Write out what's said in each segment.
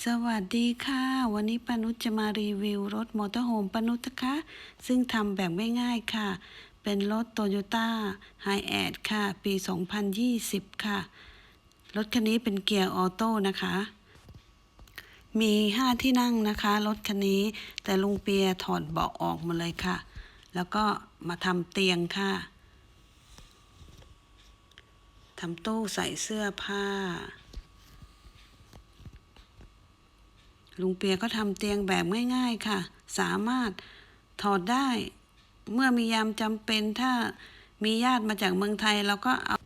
สวัสดีค่ะ วันนี้ปานุชจะมารีวิวรถมอเตอร์โฮมปานุชนะคะ ซึ่งทำแบบง่ายๆค่ะ เป็นรถโตโยต้าไฮแอดค่ะ ปี 2020 ค่ะ รถคันนี้เป็นเกียร์ออโต้นะคะ มี 5 ที่นั่งนะคะ รถคันนี้แต่ลุงเปียถอดเบาะออกมาเลยค่ะ แล้วก็มาทำเตียงค่ะทำตู้ใส่เสื้อผ้า ลุงเปียก็ทำเตียงแบบง่ายๆค่ะ สามารถถอดได้ เมื่อมียามจำเป็นถ้ามีญาติมาจากเมืองไทยเราก็เอา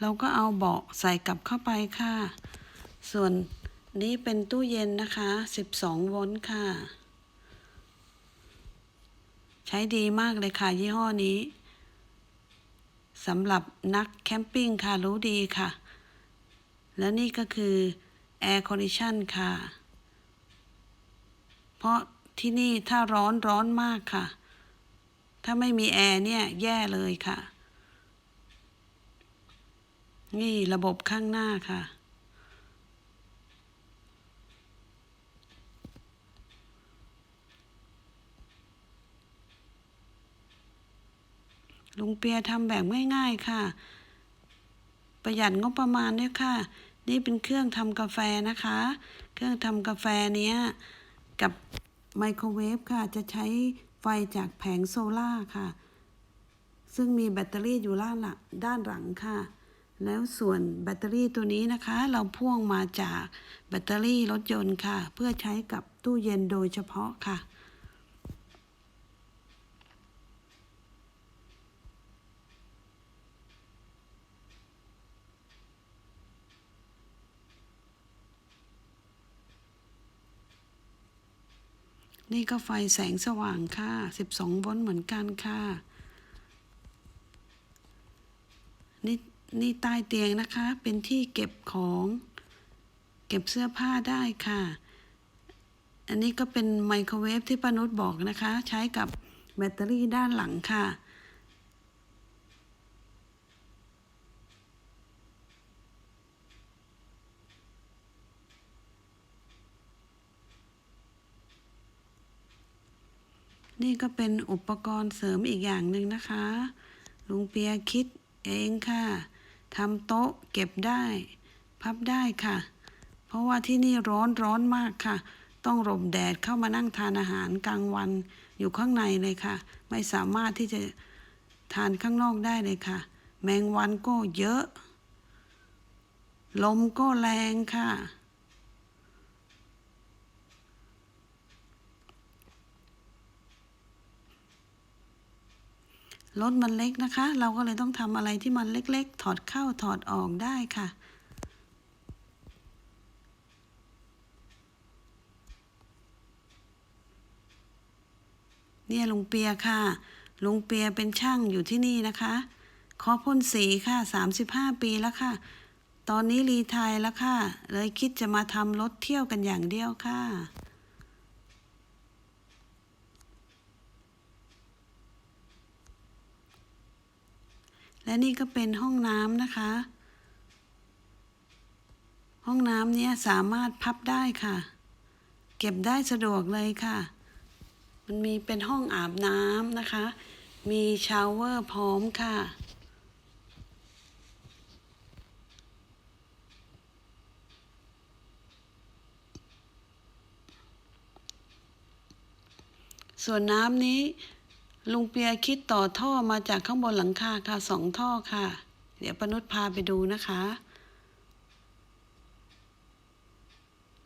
เราก็เอาเบาะใส่กลับเข้าไปค่ะ ส่วนนี้เป็นตู้เย็นนะคะ 12 โวลต์ค่ะ ใช้ดีมากเลยค่ะ ยี่ห้อนี้สำหรับนักแคมปิ้งค่ะ รู้ดีค่ะ และนี่ก็คือ Air Condition ค่ะ เพราะที่นี่ถ้าร้อนร้อนมากค่ะ ถ้าไม่มีแอร์เนี่ยแย่เลยค่ะ นี่ระบบข้างหน้าค่ะ ลุงเปียทำแบบง่ายๆค่ะ ประหยัดงบประมาณด้วยค่ะ นี่เป็นเครื่องทำกาแฟนะคะ เครื่องทำกาแฟเนี้ย กับไมโครเวฟค่ะ จะใช้ไฟจากแผงโซล่าค่ะ ซึ่งมีแบตเตอรี่อยู่ด้านหลังด้านหลังค่ะ แล้วส่วนแบตเตอรี่ตัวนี้นะคะ เราพ่วงมาจากแบตเตอรี่รถยนต์ค่ะ เพื่อใช้กับตู้เย็นโดยเฉพาะค่ะ นี่ก็ไฟแสงสว่างค่ะ 12 โวลต์เหมือนกันค่ะ นี่นี่ใต้เตียงนะคะ เป็นที่เก็บของ เก็บเสื้อผ้าได้ค่ะ อันนี้ก็เป็นไมโครเวฟที่ป้านุชบอกนะคะ ใช้กับแบตเตอรี่ด้านหลังค่ะ นี่ก็เป็นอุปกรณ์เสริมอีกอย่างหนึ่งนะคะ ลุงเปียคิดเองค่ะทำโต๊ะเก็บได้ พับได้ค่ะ เพราะว่าที่นี่ร้อนร้อนมากค่ะ ต้องหลบแดดเข้ามานั่งทานอาหารกลางวันอยู่ข้างในเลยค่ะ ไม่สามารถที่จะทานข้างนอกได้เลยค่ะ แมงวันก็เยอะ ลมก็แรงค่ะ รถมันเล็กนะคะ เราก็เลยต้องทำอะไรที่มันเล็ก ๆ ถอดเข้าถอดออกได้ค่ะเนี่ยลุงเปียค่ะ ลุงเปียเป็นช่างอยู่ที่นี่นะคะ ขอพ่นสีค่ะ35 ปีแล้วค่ะ ตอนนี้รีไทายแล้วค่ะ เลยคิดจะมาทำรถเที่ยวกันอย่างเดียวค่ะ และนี่ก็เป็นห้องน้ำนะคะ ห้องน้ำนี้สามารถพับได้ค่ะ เก็บได้สะดวกเลยค่ะ มันมีเป็นห้องอาบน้ำนะคะ มีชาวเวอร์พร้อมค่ะ ส่วนน้ำนี้ ลุงเปียคิดต่อท่อมาจากข้างบนหลังคาค่ะสองท่อค่ะ เดี๋ยวปนุษพาไปดูนะคะ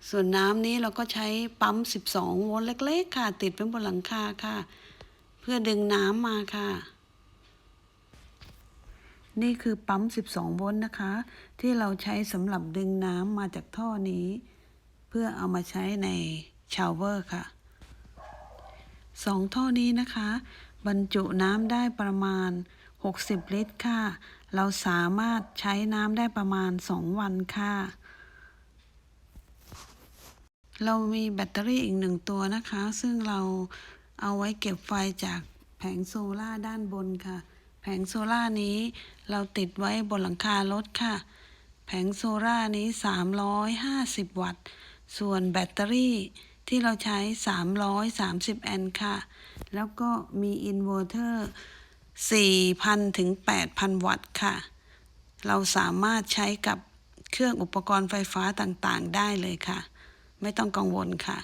ส่วนน้ำนี้เราก็ใช้ปั๊ม 12 โวลต์เล็ก ๆ ค่ะ ติดไว้บนหลังคาค่ะ เพื่อดึงน้ำมาค่ะ นี่คือปั๊ม 12 โวลต์นะคะ ที่เราใช้สำหรับดึงน้ำมาจากท่อนี้ เพื่อเอามาใช้ในชาวเวอร์ค่ะสองท่อนี้นะคะ บรรจุน้ำได้ประมาณ 60 ลิตรค่ะ เราสามารถใช้น้ำได้ประมาณ 2 วันค่ะ เรามีแบตเตอรี่อีกหนึ่งตัวนะคะ ซึ่งเราเอาไว้เก็บไฟจากแผงโซล่าด้านบนค่ะ แผงโซล่านี้เราติดไว้บนหลังคารถค่ะ แผงโซล่านี้ 350 วัตต์ ส่วนแบตเตอรี่ ที่เราใช้ 330 แอมป์ค่ะ แล้วก็มีอินเวอร์เตอร์ 4,000 ถึง 8,000 วัตต์ค่ะ เราสามารถใช้กับเครื่องอุปกรณ์ไฟฟ้าต่างๆ ได้เลยค่ะ ไม่ต้องกังวลค่ะ